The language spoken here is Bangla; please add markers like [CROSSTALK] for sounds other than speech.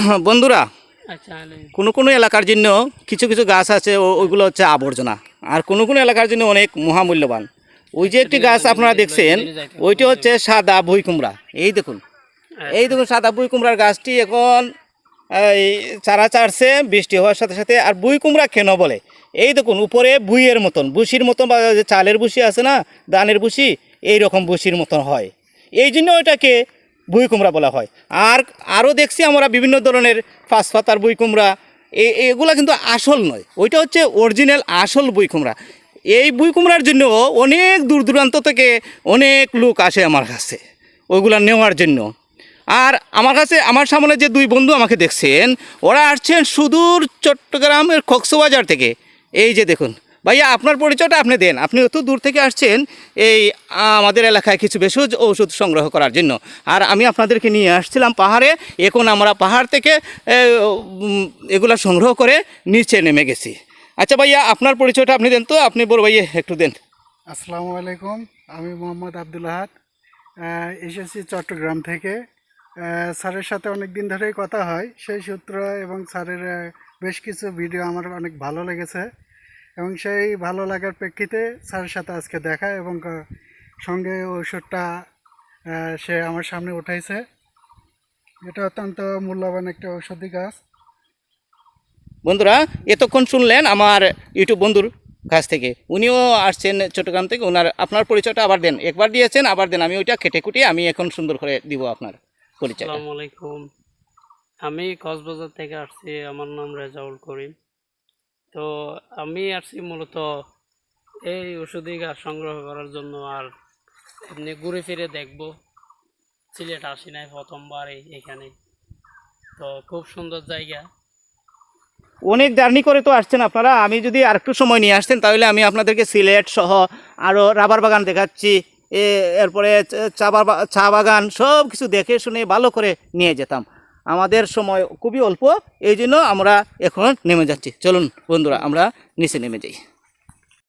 [COUGHS] বন্ধুরা আচ্ছা কোনো কোনো এলাকার জন্য কিছু কিছু গাছ আছে ওইগুলো হচ্ছে আবর্জনা। আর কোনো কোনো এলাকার জন্য অনেক মহামূল্যবান। ওই যে একটি গাছ আপনারা দেখছেন ওইটা হচ্ছে সাদা ভুই কুমড়া। এই দেখুন এই দেখুন সাদা বুই কুমড়ার গাছটি এখন এই চারা চাড়ছে বৃষ্টি হওয়ার সাথে সাথে আর বুই কুমড়া কেন বলে? এই দেখুন উপরে বুইয়ের মতন বুসির মতন বা চালের বুসি আছে না ধানের বুসি এই রকম বুসির মতন হয়। এই জন্য ওইটাকে বুই কুমড়া বলা হয়। আর আরও দেখছি আমরা বিভিন্ন ধরনের পাঁচ পাতার বুই কুমড়া এগুলা কিন্তু আসল নয়। ওইটা হচ্ছে অরিজিনাল আসল বুই কুমড়া এই বুই কুমড়ার জন্য অনেক দূর দূরান্ত থেকে অনেক লোক আসে আমার কাছে ওইগুলা নেওয়ার জন্য। আর আমার কাছে, আমার সামনে যে দুই বন্ধু আমাকে দেখছেন, ওরা আসছেন সুদূর চট্টগ্রামের কক্সবাজার থেকে। এই যে দেখুন ভাইয়া আপনার পরিচয়টা আপনি দেন। আপনি অত দূর থেকে আসছেন এই আমাদের এলাকায় কিছু ভেষজ ঔষধ সংগ্রহ করার জন্য। আর আমি আপনাদেরকে নিয়ে আসছিলাম পাহাড়ে এখন আমরা পাহাড় থেকে এগুলো সংগ্রহ করে নিচে নেমে গেছি। আচ্ছা ভাইয়া আপনার পরিচয়টা আপনি দেন তো আপনি বড় ভাইয়া একটু দেন। আসসালামু আলাইকুম আমি মোহাম্মদ আব্দুল আহাদ আহ, এসেছি চট্টগ্রাম থেকে। স্যারের সাথে অনেক দিন ধরেই কথা হয়। সেই সূত্র এবং স্যারের বেশ কিছু ভিডিও আমার অনেক ভালো লেগেছে। এবং সেই ভালো লাগার প্রেক্ষিতে স্যারের সাথে আজকে দেখা এবং সঙ্গে ওষুধটা সে আমার সামনে উঠাইছে। এটা অত্যন্ত মূল্যবান একটা ঔষধি গাছ। বন্ধুরা এতক্ষণ শুনলেন আমার ইউটিউব বন্ধুর কাছ থেকে। উনিও আসছেন চট্টগ্রাম থেকে ওনার আপনার পরিচয়টা আবার দেন। একবার দিয়েছেন আবার দেন। আমি ওইটা কেটে কুটিয়ে আমি এখন সুন্দর করে দিব আপনার পরিচয় আসসালামু আলাইকুম। আমি কক্সবাজার থেকে আসছি আমার নাম রেজাউল করিম। তো আমি আসছি মূলত এই ওষুধি গাছ সংগ্রহ করার জন্য আর এমনি ঘুরে ফিরে দেখব। সিলেট আসি নাই প্রথমবার এখানে। তো খুব সুন্দর জায়গা। অনেক জার্নি করে তো আসছেন আপনারা। আমি যদি আর একটু সময় নিয়ে আসতেন, তাহলে আমি আপনাদেরকে সিলেট সহ আরও রাবার বাগান দেখাচ্ছি। এরপরে চা চা বাগান সব কিছু দেখে শুনে ভালো করে নিয়ে যেতাম। আমাদের সময় খুবই অল্প, এই জন্য আমরা এখন নেমে যাচ্ছি। চলুন বন্ধুরা, আমরা নিচে নেমে যাই।